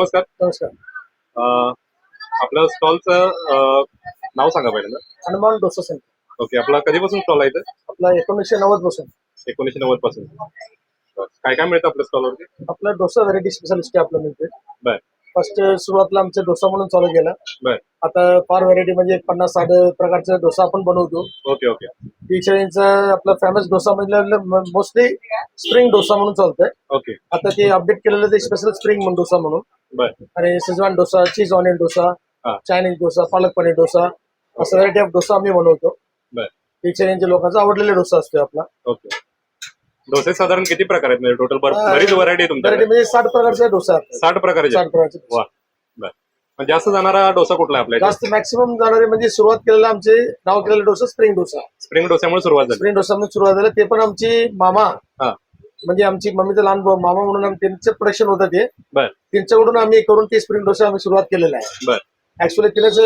नमस्कार. नमस्कार. अं, आपलं स्टॉलचं नाव सांगा पहिल्यांदा हनुमान डोसा सेंटर. ओके आपला कधीपासून स्टॉल आहे इथं? आपला एकोणीसशे नव्वदपासून. एकोणीसशे नव्वदपासून. काय काय मिळतं आपल्या स्टॉलवरती? आपला डोसा व्हरायटी स्पेशलिस्ट आपलं मिळते बर. फर्स्ट सुरुवातीला आमचं डोसा म्हणून चालू केला. आता फार व्हरायटी म्हणजे पन्नास साठ प्रकारचा डोसा आपण बनवतो. Okay okay. दिशाळींचा आपला फेमस डोसा म्हणजे मोस्टली स्प्रिंग डोसा म्हणून चालतंय. ओके. आता ते अपडेट केलेलं ते स्पेशल स्प्रिंग म्हणून डोसा म्हणून. आणि Schezwan dosa cheese onion dosa. Chinese dosa palak paneer dosa असं व्हरायटी ऑफ डोसा आम्ही बनवतो. दिशाळींच्या लोकांचा आवडलेला डोसा असतो आपला. ओके. डोसे साधारण किती प्रकार आहेत? म्हणजे टोटल बरीच व्हरायटी तुमच्याकडे. म्हणजे साठ प्रकारचा डोसा. साठ प्रकारचे. साठ प्रकारचे. वा. बर. जास्त जाणारा डोसा कुठला आहे आपल्या जास्त मॅक्सिमम जाणारे म्हणजे सुरुवात केलेला आमचे नाव केलेलं डोसा स्प्रिंग डोसा. स्प्रिंग डोस्यामुळे सुरुवात झाली. स्प्रिंग डोसा म्हणून सुरुवात झालं. ते पण आमची मामा. हा. म्हणजे आमची मम्मीचं लहान भाऊ मामा म्हणून आम्ही त्यांचं प्रोडक्शन होतं ते. बर. त्यांच्याकडून आम्ही करून ते स्प्रिंग डोसा आम्ही सुरुवात केलेला आहे. बर. ऍक्च्युली तिनंच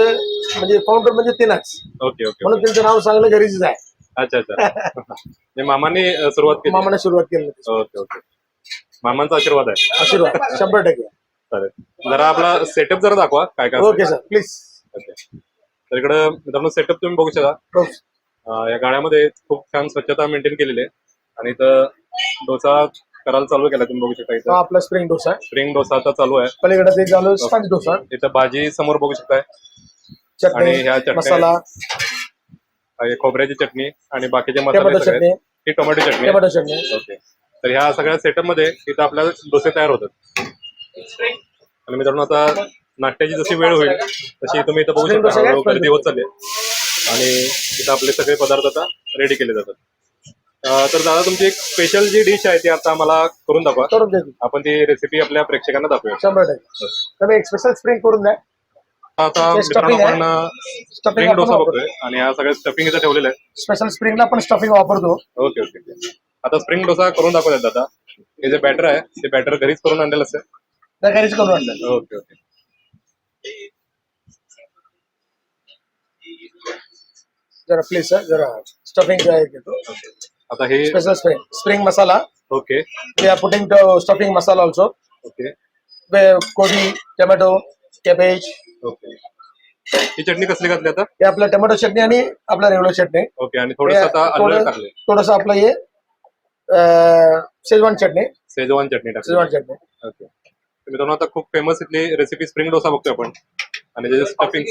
म्हणजे फाउंडर म्हणजे तिनंच. Okay okay. म्हणून त्यांचं नाव सांगणं गरजेचं आहे. अच्छा अच्छा. म्हणजे मामाने अं, सुरुवात केली. मामाने सुरुवात केली. Okay okay. मामांचा आशीर्वाद आहे. आशीर्वाद. शंभर टक्के. चालेल. जरा आपला सेटअप जरा दाखवा काय काय ओके सर. Please okay. तर इकडं मित्रांनो सेटअप तुम्ही बघू शकता. अं, या गाड्यामध्ये खूप छान स्वच्छता मेंटेन केलेली आहे. आणि इथं डोसा करायला चालू केला तुम्ही बघू शकता हा इथं आपला स्प्रिंग डोसा आहे. स्प्रिंग डोसा आता चालू आहे. पलीकडे ते झालं स्पंज डोसा. इथं भाजी समोर बघू शकताय. आणि ह्या चटणी मसाला. खोबऱ्याची चटणी आणि बाकीचे मसाले टोमॅटो सगळे. चटणी. ही tomato chutney tomato chutney. Okay. तर ह्या सगळ्या सेटअपमध्ये इथं आपल्याला डोसे तयार होतात. आणि मित्रांनो आता नाश्त्याची जशी वेळ होईल तशी तुम्ही इथं बघू Spring शकता. काय? गर्दी होत चालली. आहे. आणि इथं आपले सगळे पदार्थ आता रेडी केले जातात. अं, तर दादा तुमची एक स्पेशल जी डिश आहे ती आता आम्हाला करून दाखवा. करून देतो. आपण ती रेसिपी आपल्या प्रेक्षकांना दाखवूया. शंभर टक्के. एक स्पेशल स्प्रिंग करून द्या. आता मित्रांनो stuffing आपण. स्प्रिंग Stuffing डोसा आपण बघतोय आणि हा सगळं स्टफिंग इथं ठेवलेलं आहे. स्पेशल स्प्रिंगला पण स्टफिंग वापरतो. Okay okay okay. आता स्प्रिंग डोसा करून दाखवतात दादा. हे जे बॅटर आहे ते बॅटर घरीच करून आणलेलं त्या घरीच करून आणलं ओके ओके. जरा प्लीज सर जरा स्टफिंग घेतो. आता हे special spring spring masala okay. We are putting stuffing masala also okay. कोबी टोमॅटो कॅबेज ओके. ही चटणी कसली घातली आता? हे आपलं टोमॅटो चटणी आणि आपला रेग्युलर चटणी. ओके आणि थोडस आता टाकले थोडस आपलं हे अं, शेजवान चटणी. शेजवान चटणी टाकली. शेजवान चटणी. ओके. तर मित्रांनो आता खूप फेमस इथली रेसिपी स्प्रिंग डोसा बघतोय आपण. आणि त्याचे स्टफिंग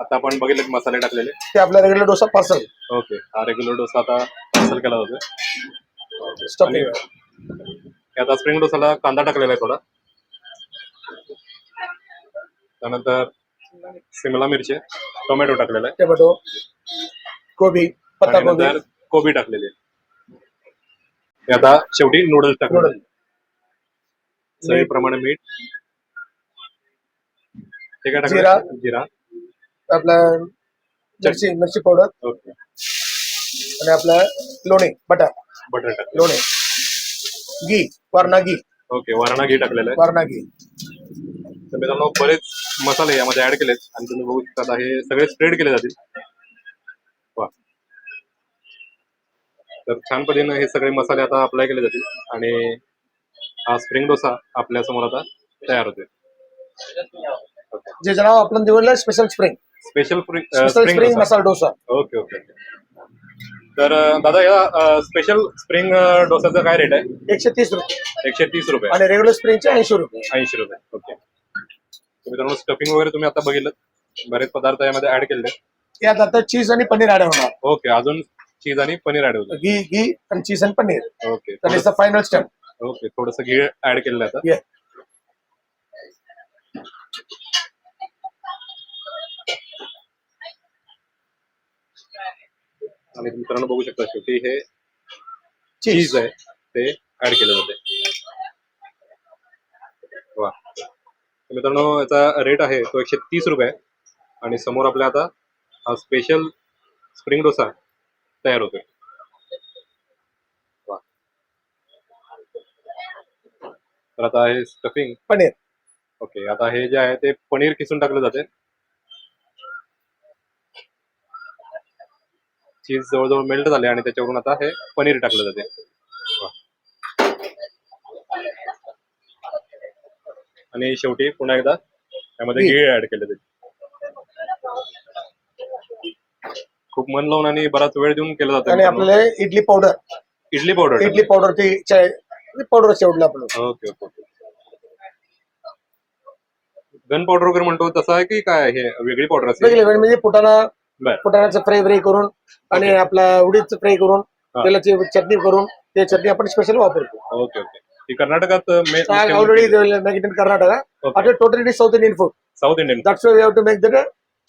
आता आपण बघितले मसाले टाकलेले. ते आपला रेग्युलर डोसा पार्सल ओके. हा रेग्युलर डोसा आता पार्सल केला जातोय. स्टफिंग आता स्प्रिंग डोसाला कांदा टाकलेला आहे थोडा. त्यानंतर शिमला मिरची टोमॅटो टाकलेला आहे. टोमॅटो कोबी पत्ता कोबी. नंतर कोबी टाकलेली आहे. आता शेवटी नूडल्स टाकले. चवीप्रमाणे मीठ. हे काय जिरा. टाकलं? जिरा. आपला मिरची मिरची पावडर ओके. आणि आपला लोणी बटर. बटर टाकलं. लोणी. घी वारणा घी. ओके वारणा घी टाकलेलं आहे. वारणा घी. तर मित्रांनो बरेच मसाले यामध्ये ऍड केलेत. आणि तुम्ही बघू शकता आता हे सगळे स्प्रेड केले जातील. वा. तर छान पद्धतीने हे सगळे मसाले आता अप्लाय केले जातील. आणि हा स्प्रिंग डोसा आपल्यासमोर आता तयार होते जे नाव आपण दिलेलं special spring special spring masala dosa. Okay okay तर दादा या स्पेशल स्प्रिंग डोसाचा काय रेट आहे? एकशे तीस रुपये. एकशे तीस रुपये. आणि रेग्युलर स्प्रिंगचे ऐंशी रुपये. ऐंशी रुपये. ओके. मित्रांनो स्टफिंग वगैरे तुम्ही आता बघितलं. बरेच पदार्थ यामध्ये ऍड केले यात आता चीज आणि पनीर ऍड होणार. ओके अजून चीज आणि पनीर ऍड होतं. घी घी आणि चीज आणि पनीर. ओके तर इट्स फायनल स्टेप ओके थोडस घी ऍड केलेलं आता. आणि मित्रांनो बघू शकता शेवटी हे चीज आहे. ते ऍड केलं जाते वा तर मित्रांनो याचा रेट आहे तो एकशे तीस रुपये. आहे. आणि समोर आपल्या आता हा स्पेशल स्प्रिंग डोसा तयार होतोय. तर आता हे स्टफिंग पनीर. ओके आता हे जे आहे ते पनीर किसून टाकलं जाते चीज जवळजवळ मेल्ट झाले आणि त्याच्यावरून आता हे पनीर टाकलं जाते आणि शेवटी पुन्हा एकदा त्यामध्ये. गीळ ऍड केले जाईल खूप मन लावून आणि बराच वेळ देऊन केलं जातं. आणि. आपल्याला idli powder idli powder idli powder ती चाय पावडर शेवडलं आपलं ओके ओके गन पावडर वगैरे म्हणतो तसं आहे की काय हे वेगळी पावडर असेल. वेगळे म्हणजे फुटाणा बर. फुटाण्याचं फ्राय फ्राय करून आणि आपला उडीदचं फ्राय करून. तेलाची चटणी करून ते चटणी आपण स्पेशल वापरतो. Okay okay. कर्नाटकात already in Karnataka Okay. Totally south Indian food south Indian that's we have to make that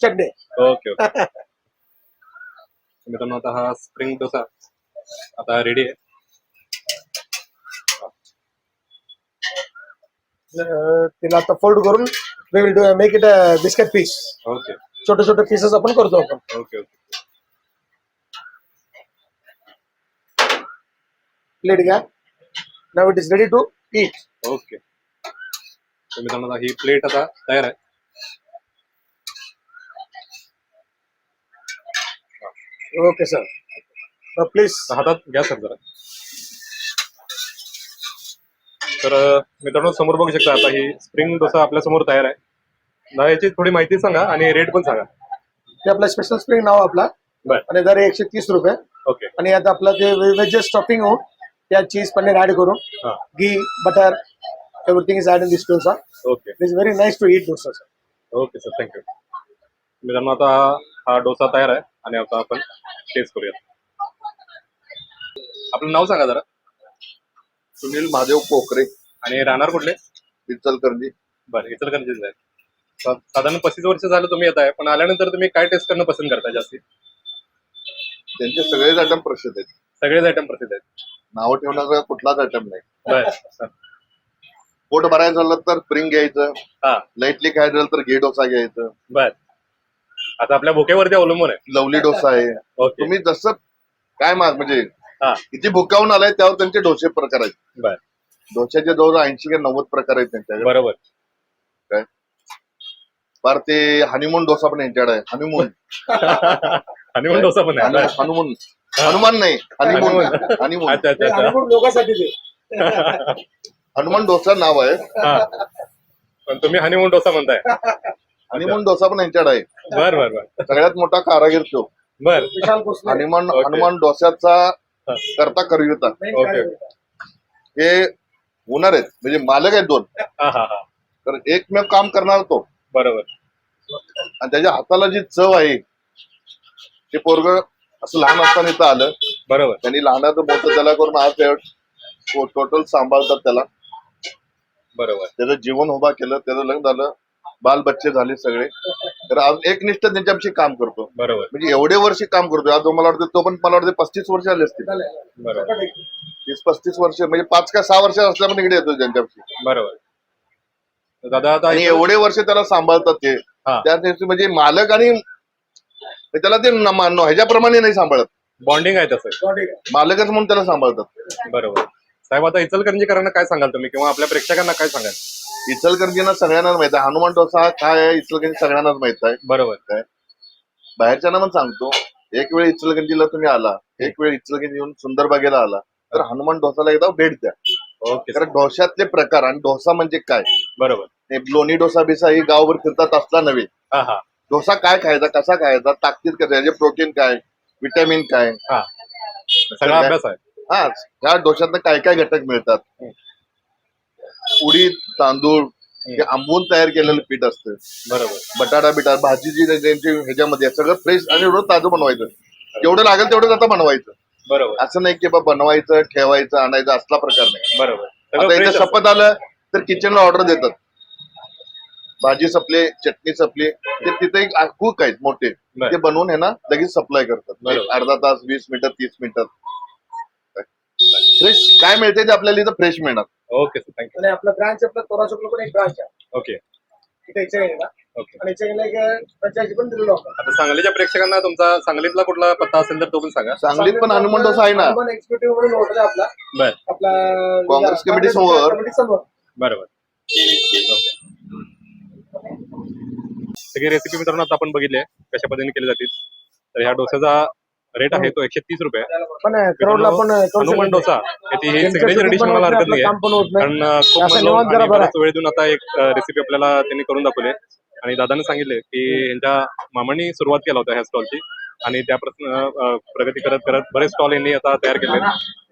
chutney okay okay मित्रांनो आता हा स्प्रिंग डोसा आता रेडी आहे तिला आता फोल्ड करून we make it biscuit piece okay छोटे छोटे पीसेस आपण करतो आपण ओके ओके प्लेट घ्या now it is ready to eat okay तर मित्रांनो आता ही प्लेट आता तयार आहे. ओके सर प्लीज तर हातात घ्या सर जरा. तर अं, मित्रांनो समोर बघू शकता आता ही स्प्रिंग डोसा आपल्यासमोर तयार आहे. मला याची थोडी माहिती सांगा आणि रेट पण सांगा. ते आपला स्पेशल स्प्रिंग नाव आपला. बर. आणि दर एकशे तीस रुपये. ओके आणि आता आपलं ते वेज स्टफिंग होऊन त्यात चीज पनीर ऍड करून हा. घी butter everything is add in this dosa okay it is very nice to eat dosa sir okay sir thank you मित्रांनो आता हा डोसा तयार आहे आणि आता आपण टेस्ट करूया आपलं नाव सांगा जरा. सुनील महादेव पोखरे. आणि राहणार कुठले? इचलकरंजी. बरं इचलकरंजीच आहे सा- साधारण पस्तीस वर्ष झालं तुम्ही येत आहे पण आल्यानंतर तुम्ही काय टेस्ट करणं पसंत करता जास्ती? त्यांचे सगळेच आयटम प्रसिद्ध आहेत. सगळेच आयटम प्रसिद्ध आहेत. नावं ठेवण्याचा कुठलाच आयटम नाही. बर पोट भरायचं झालं तर स्प्रिंग घ्यायचं. हा. लाईटली खायचं झालं तर घे डोसा घ्यायचं. बर आता आपल्या भुकेवरती अवलंबून आहे. लवली डोसा आहे. ओके तुम्ही जसं काय माग म्हणजे हा. किती भुकावून आलाय त्यावर त्यांचे डोसे प्रकार आहेत. बर डोश्याचे जवळ ऐंशी ते नव्वद प्रकार आहेत त्यांच्याकडे. बरोबर. काय? फार ते हनीमून डोसा पण यांच्याकडे आहे. हनीमून हनीमून डोसा पण आहे. हनुमून हनुमान नाही हनीमून. हनुमान. हनीमून. अच्छा अच्छा अच्छा. लोकांसाठी ते. हनुमान डोसा नाव आहे. हा. पण तुम्ही हनीमून डोसा म्हणताय. हनीमून डोसा पण यांच्याकडे आहे. बर बर बर. सगळ्यात मोठा कारागीर तो. बर. विशाल भोसले हनुमान. हनुमान डोस्याचा हा. करता करविता main ओके. character. हे होणार आहेत. म्हणजे मालक आहेत दोन. हा हा हा. तर एकमेव काम करणार तो. बरोबर. आणि त्याच्या हाताला जी चव आहे ते पोरग असं लहान असताना इथं आलं. बरोबर. त्यांनी लहानाचं मोठं त्याला करून आज टोटल सांभाळतात त्याला. बरोबर. त्याचं जीवन उभा केलं त्याचं लग्न झालं बाल बच्चे झाले सगळे. तर आज एकनिष्ठ त्यांच्यापाशी काम करतो. बरोबर. म्हणजे एवढे वर्ष काम करतो. आज मला वाटतं तो पण मला वाटतं पस्तीस वर्ष आले असतील. बरोबर. तीस पस्तीस वर्ष म्हणजे पाच का सहा वर्ष असल्या पण इकडे येतो त्यांच्यापाशी. बरोबर. दादा आता आणि एवढे वर्ष त्याला सांभाळतात ते. त्या म्हणजे मालक आणि त्याला ते न- मा- ह्याच्याप्रमाणे नाही सांभाळत. बॉन्डिंग आहे तसं? मालकच म्हणून त्याला सांभाळतात. बरोबर. साहेब आता इचलकरंजीकरांना काय सांगाल तुम्ही? किंवा आपल्या प्रेक्षकांना काय सांगाल? इचलकरंजीना सगळ्यांनाच माहीत आहे. हनुमान डोसा हा काय आहे इचलकरंजी सगळ्यांनाच माहीत आहे. बरोबर. काय? बाहेरच्यांना पण सांगतो. एक वेळ इचलकरंजीला तुम्ही आला. एक वेळ इचलकरंजी येऊन सुंदरबागेला आला. तर हनुमान डोसाला एकदा भेट द्या. ओके कारण डोश्यातले प्रकार आणि डोसा म्हणजे काय? बरोबर. हे लोणी डोसा बिसा ही गावभर फिरतात असला नव्हे. हा हा. डोसा काय खायचा कसा खायचा ताकदीत कसं याचे प्रोटीन काय विटॅमिन काय? हा. सगळा अभ्यास आहे. हा ह्या डोशातनं काय काय घटक मिळतात? उडीद तांदूळ हे आंबून तयार केलेलं पीठ असतं. बरोबर. बटाटा बिटा भाजी जी त्यांची ह्याच्यामध्ये आहे, सगळं फ्रेश आणि एवढं ताजं बनवायचं. जेवढं लागेल तेवढं आता बनवायचं. बरोबर. असं नाही की बा बनवायचं ठेवायचं आणायचं असला प्रकार नाही. बरोबर. आता सगळं इथे fresh असतं. शपथ आलं तर किचनला ऑर्डर देतात. भाजी सपले चटणी सपली ते तिथे एक कुक आहेत मोठे. ते बनवून आहे ना लगेच सप्लाय करतात. एक अर्धा तास वीस मिनिटं तीस मिनिटात फ्रेश काय मिळते ते आपल्याला इथं फ्रेश मिळणार. ओके सर थँक्यू आणि आपला ब्रांच आपला तोरा चौकला पण एक ब्रांच आहे. ओके सांगलीच्या प्रेक्षकांना तुमचा सांगलीतला कुठला पत्ता असेल तर तो पण सांगा. सांगलीत पण हनुमान डोसा आहे ना. हनुमान एक्झिक्युटिव्ह म्हणून हॉटेल आहे आपला. आपला काँग्रेस कमिटी समोर. कमिटी समोर. बरोबर. सगळी रेसिपी मित्रांनो आता आपण बघितली आहे कशा पद्धतीने केली जाते. तर ह्या डोस्याचा रेट आहे तो एकशे तीस रुपये. पण करू हनुमान डोसा याची ही सिग्नेचर डिश नाही, हरकत नाही काम पण होत नाही. कारण अं, खूप असं म्हणलो निवांत जरा आणि बरं बराच वेळ देऊन आता एक रेसिपी आपल्याला त्यांनी करून दाखवली आणि दादाने सांगितले की यांच्या मामांनी सुरुवात केला होता ह्या स्टॉलची आणि त्यापासून अं, प्रगती करत करत बरेच स्टॉल यांनी आता तयार केले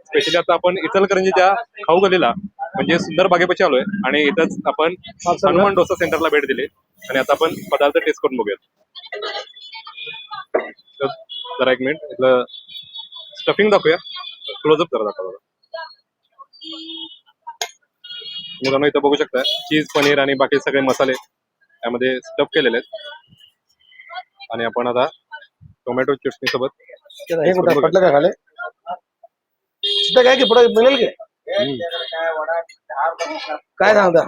स्पेशली आता आपण इचलकरंजीच्या खाऊ गलीला म्हणजे सुंदर बागेपाशी आलोय आणि इथंच आपण हनुमान डोसा सेंटरला भेट दिली आणि आता आपण पदार्थ टेस्ट करून बघूयात. जरा एक मिनिट इथलं स्टफिंग दाखवूया. क्लोजअप जरा दाखवा. मुलांना इथं बघू शकता चीज पनीर आणि बाकी सगळे मसाले त्यामध्ये स्टफ केलेले आहेत. आणि आपण आता टोमॅटो चटणी सोबत काय की पुढे मिळेल की? काय सांगता.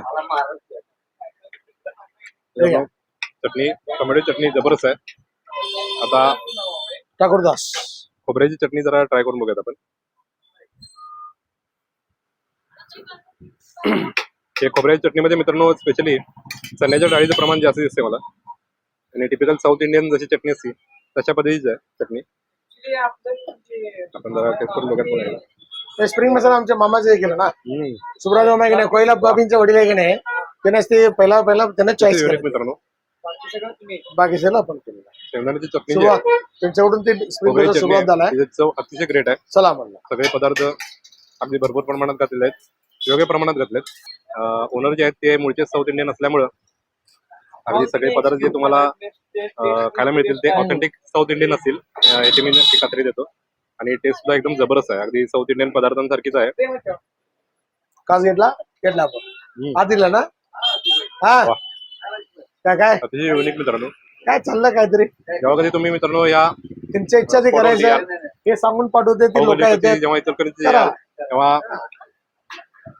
चटणी टोमॅटो चटणी जबरदस्त आहे. आता ठाकूरदास. खोबऱ्याची चटणी जरा ट्राय करून बघूयात आपण. हे खोबऱ्याच्या चटणीमध्ये मित्रांनो स्पेशली चण्याच्या डाळीचं प्रमाण जास्त दिसते मला. आणि टिपिकल साऊथ इंडियन जशी चटणी असते तशा पद्धतीची आहे चटणी. आपण जरा टेस्ट करून एकदा. ते स्प्रिंग मसाला आमच्या मामाचं हे केलं ना. सुब्राज की नाही कोयला बाबींचे वडील आहे की नाही त्यानेच ते पहिला पहिला त्याने चॉईस केलं. मित्रांनो? बाकी सगळं आपण केलं शेंगदाण्याची चटणी जी आहे. सुरुवात त्यांच्याकडून ते स्प्रिंग खोबऱ्याची मसाला चटणी सुरुवात झालाय. आहे, तिची चव अतिशय ग्रेट आहे. चला म्हणलं. सगळे पदार्थ अगदी भरपूर प्रमाणात घातलेले आहेत. योग्य प्रमाणात घातलेत. ओनर जे आहेत ते मूळचे साऊथ इंडियन असल्यामुळं अगदी सगळे पदार्थ जे तुम्हाला अं, खायला मिळतील ते ऑथेंटिक साऊथ इंडियन असतील. अं, याची मी नक्की खात्री देतो. आणि टेस्ट सुद्धा एकदम जबरदस्त आहे. अगदी साऊथ इंडियन पदार्थांसारखीच आहे. काच घेतला? घेतला आपण. हम्म. हा दिला ना? हा. काय काय? अतिशय युनिक मित्रांनो. काय चाललं काहीतरी? जेव्हा कधी तुम्ही मित्रांनो या त्यांच्या इच्छा ते करायचं हे सांगून पाठवते ते लोक जेव्हा इचलकरंजी करा. याल, तेव्हा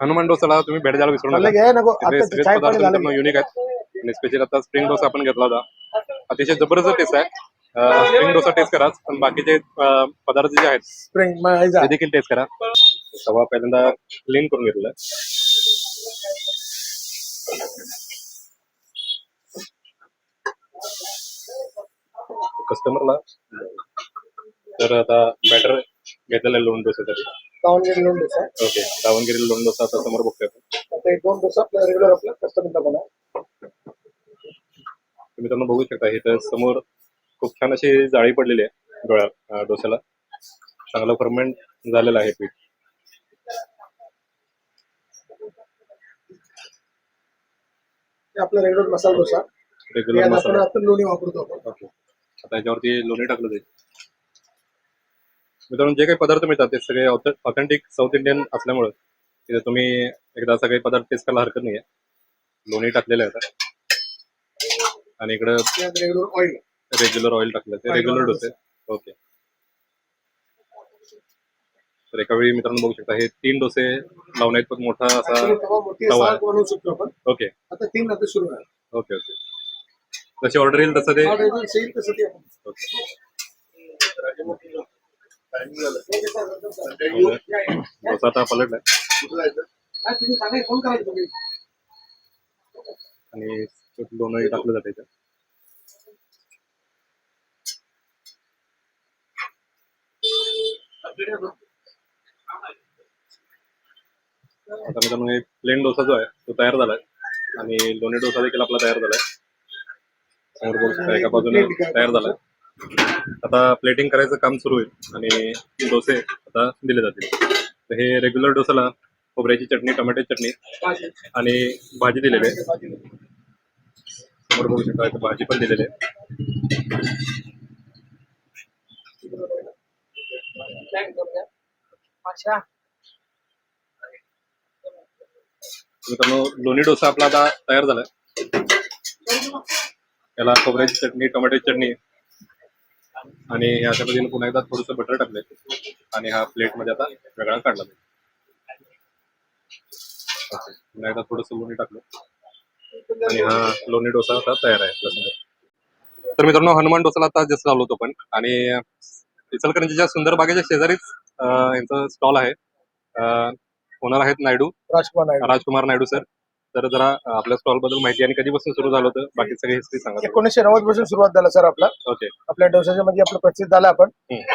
हनुमान डोसाला तुम्ही भेट द्यायला विसरू नका. नको. तिथे आता सगळेच चाय पदार्थ पाणी झालं. मित्रांनो युनिक आहेत. आणि स्पेशल आता स्प्रिंग डोसा आपण घेतला होता. अतिशय जबरदस्त टेस्ट आहे. स्प्रिंग डोसा टेस्ट करा पण बाकीचे पदार्थ जे आहेत स्प्रिंग ते देखील टेस्ट करा. तवा पहिल्यांदा क्लीन करून घेतला. कस्टमरला तर आता बॅटर घेतलेला आहे लोण डोसासाठी दावणगिरी लोण डोसा ओके दावणगिरी लोण डोसा आता समोर बघतोय आपण. आता एक दोन डोसा आपला रेग्युलर आपला कस्टमरला बनवा तुम्ही त्यांना बघू शकता इथं समोर खूप छान अशी जाळी पडलेली आहे डोळ्या डोस्याला. चांगलं फर्मेंट झालेलं आहे पीठ. आपला रेग्युलर मसाला डोसा. रेग्युलर मसाला. आपण लोणी वापरतो आपण. आता याच्यावरती लोणी टाकलं जाईल. मित्रांनो जे काही पदार्थ मिळतात ते सगळे ऑथेंटिक साऊथ इंडियन असल्यामुळं तिथे तुम्ही एकदा सगळे पदार्थ टेस्ट करायला हरकत नाही आहे लोणी टाकलेलं आहे आता. आणि इकडं रेग्युलर ऑइल रेग्युलर ऑइल टाकलं ते. रेग्युलर. डोसे ओके तर एका वेळी मित्रांनो बघू शकता हे तीन डोसे लावण्यात पण मोठा असा तवा मोठी तवा सहा आहे. बनवू शकतो आपण. ओके आता तीन आता सुरू आहे. ओके ओके जशी ऑर्डर येईल तसं ते रेग्युलर सेल तसं ते आपण. ओके या, या. डोसा आता पलटलाय काय तुम्ही सांगा फोन करायचं तुम्ही आणि दोनही टाकलं जाते इथं. आता मित्रांनो एक प्लेन डोसा जो आहे तो तयार झालाय. आणि लोणी डोसा देखील आपला तयार झालाय. समोर बघू शकता एका बाजूने तयार झालाय. आता प्लेटिंग करायचं काम सुरू होईल आणि डोसे आता दिले जातील. तर हे रेग्युलर डोसाला खोबऱ्याची चटणी टमाट्याची चटणी आणि भाजी दिलेली आहे. समोर बघू शकता भाजी पण दिलेली आहे. अच्छा. मित्रांनो लोणी डोसा आपला आता तयार झालाय. याला खोबऱ्याची चटणी टोमॅटोची चटणी आणि अशा पद्धतीने पुन्हा एकदा थोडंसं बटर टाकले आणि हा प्लेटमध्ये आता वेगळा काढला जाईल. पुन्हा एकदा थोडंसं लोणी टाकलं. आणि हा लोणी डोसा आता तयार आहे आपल्यासमोर तर मित्रांनो हनुमान डोसाला आता जसं आलो होतो पण. आणि इचलकरंजीच्या सुंदर बागेच्या शेजारीच यांचं स्टॉल आहे. ओनर आहेत नायडू. राजकुमार नायडू. राजकुमार नायडू सर तर जरा आपल्या स्टॉलबद्दल माहिती आणि कधीपासून सुरू झालं होतं? बाकी सगळी हिस्ट्री सांगा. एकोणीसशे नव्वदपासून सुरुवात झाला सर आपला. ओके आपल्या डोसाच्या मध्ये आपलं प्रसिद्ध झालं आपण.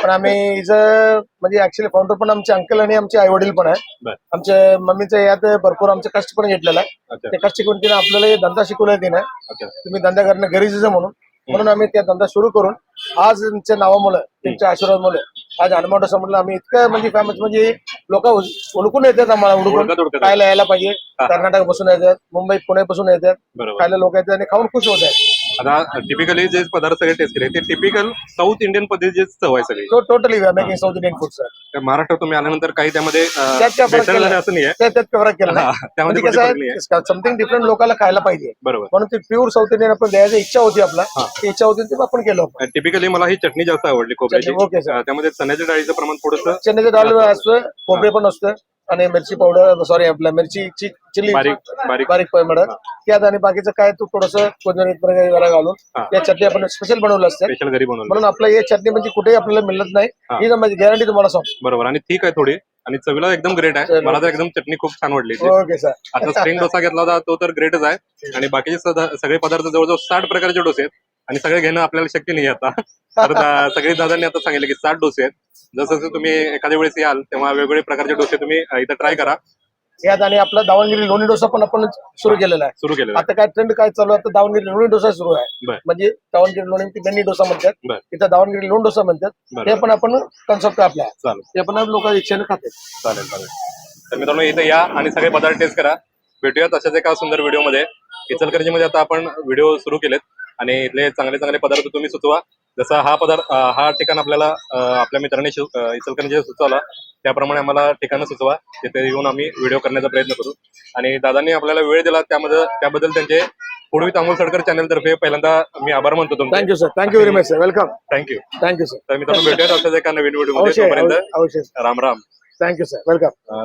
पण आम्ही इथं म्हणजे ऍक्च्युली फाउंडर पण आमचे अंकल आणि आमचे आई वडील पण आहे. आमच्या मम्मीचं यात भरपूर आमचं कष्ट पण घेतलेलं आहे. ते कष्ट करून तिने आपल्याला धंदा शिकवला तिने. तुम्ही धंदा करणं गरजेचं म्हणून. म्हणून आम्ही त्या धंदा सुरू करून आज त्यांच्या नावामुळे त्यांच्या आशीर्वादामुळे आज हनुमान डोसा म्हटलं आम्ही इतकं म्हणजे फेमस म्हणजे लोक ओळखून येतात आम्हाला ओळखून खायला यायला पाहिजे. कर्नाटकपासून येतात मुंबई पुणे पासून येतात खायला लोक येतात आणि खाऊन खुश होत आहेत. आता टिपिकली जे पदार्थ सगळे टेस्ट केले ते टिपिकल साऊथ इंडियन पद्धतीची चव आहे सगळी. तो totally making south Indian food sir तर महाराष्ट्रात तुम्ही आल्यानंतर काही त्यामध्ये अं, त्यात काय फरक भेसळ केला? झालं असं नाही आहे त्यात फरक केला. नाही. हा, त्यामध्ये म्हणजे कुठे कसं फरक नाही आहे आहे समथिंग डिफरंट लोकांना खायला पाहिजे. बरोबर. म्हणून ते प्युअर साऊथ इंडियन आपण द्यायची इच्छा होती आपला. ती इच्छा होती ती आपण केलं आपण टिपिकली मला ही चटणी जास्त आवडली खोबऱ्याची चटणी, ओके, सर. अं, त्यामध्ये चण्याच्या डाळीचं प्रमाण थोडंसं चण्याचं डाळ असतं. खोबरे पण असतं. आणि मिरची पावडर सॉरी आपल्या मिरची चिली बारीक बारीक. बारीक मिळत. त्यात आणि बाकीचं काय तू थोडस घालून. या चटणी आपण स्पेशल बनवलं असते. स्पेशल घरी बनवलं म्हणून आपलं हे चटणी म्हणजे कुठेही आपल्याला मिळत नाही. हा. माझी गॅरंटी तुम्हाला सांगतो. बरोबर. आणि ठीक आहे थोडी. आणि चवीला एकदम ग्रेट आहे. मला तर एकदम चटणी खूप छान वाटली. ओके सर आता स्प्रिंग डोसा घेतला होता तो तर ग्रेटच आहे. आणि बाकीचे सगळे पदार्थ जवळजवळ साठ प्रकारचे डोसे आहेत. आणि सगळे घेणं आपल्याला शक्य नाही आता. तर सगळे दादांनी आता सांगितलं की साठ डोसे आहेत. जसं जसं तुम्ही एखाद्या वेळेस याल तेव्हा वेगवेगळे प्रकारचे डोसे तुम्ही इथं ट्राय करा. यात आणि आपला दावणगिरी लोणी डोसा पण आपण सुरू केलेला आहे. सुरू केलेलं आहे. आता काय ट्रेंड काय चालू आहे? आता दावणगिरी लोणी डोसा सुरू आहे. म्हणजे दावणगिरी लोणी ती बेंडी डोसा म्हणतात. तिथं दावणगिरी लोण डोसा म्हणतात. ते पण आपण कन्सेप्ट आपला आहे. चालेल. ते पण लोक इच्छेने खातात. चालेल चालेल. तर मित्रांनो इथे या आणि सगळे पदार्थ टेस्ट करा. भेटूयात अशाच एका सुंदर व्हिडिओमध्ये इचलकरंजीमध्ये आता आपण व्हिडिओ सुरू केलेत. आणि इथले चांगले चांगले पदार्थ तुम्ही सुचवा. जसा हा पदार्थ हा ठिकाण आपल्याला आपल्या मित्रांनी इचलकरंजी सुचवला त्याप्रमाणे आम्हाला ठिकाणं सुचवा. तिथे येऊन आम्ही व्हिडिओ करण्याचा प्रयत्न करू. आणि दादांनी आपल्याला वेळ दिला त्यामध्ये त्याबद्दल त्यांचे पुढवी तांबूल सडकर चॅनल तर्फे पहिल्यांदा मी आभार मानतो तुमचे. Thank you sir thank you very much sir welcome thank you thank you sir तर मित्रांनो भेटूयात अशाच एका नवीन अवश्य Ram Ram. Thank you sir welcome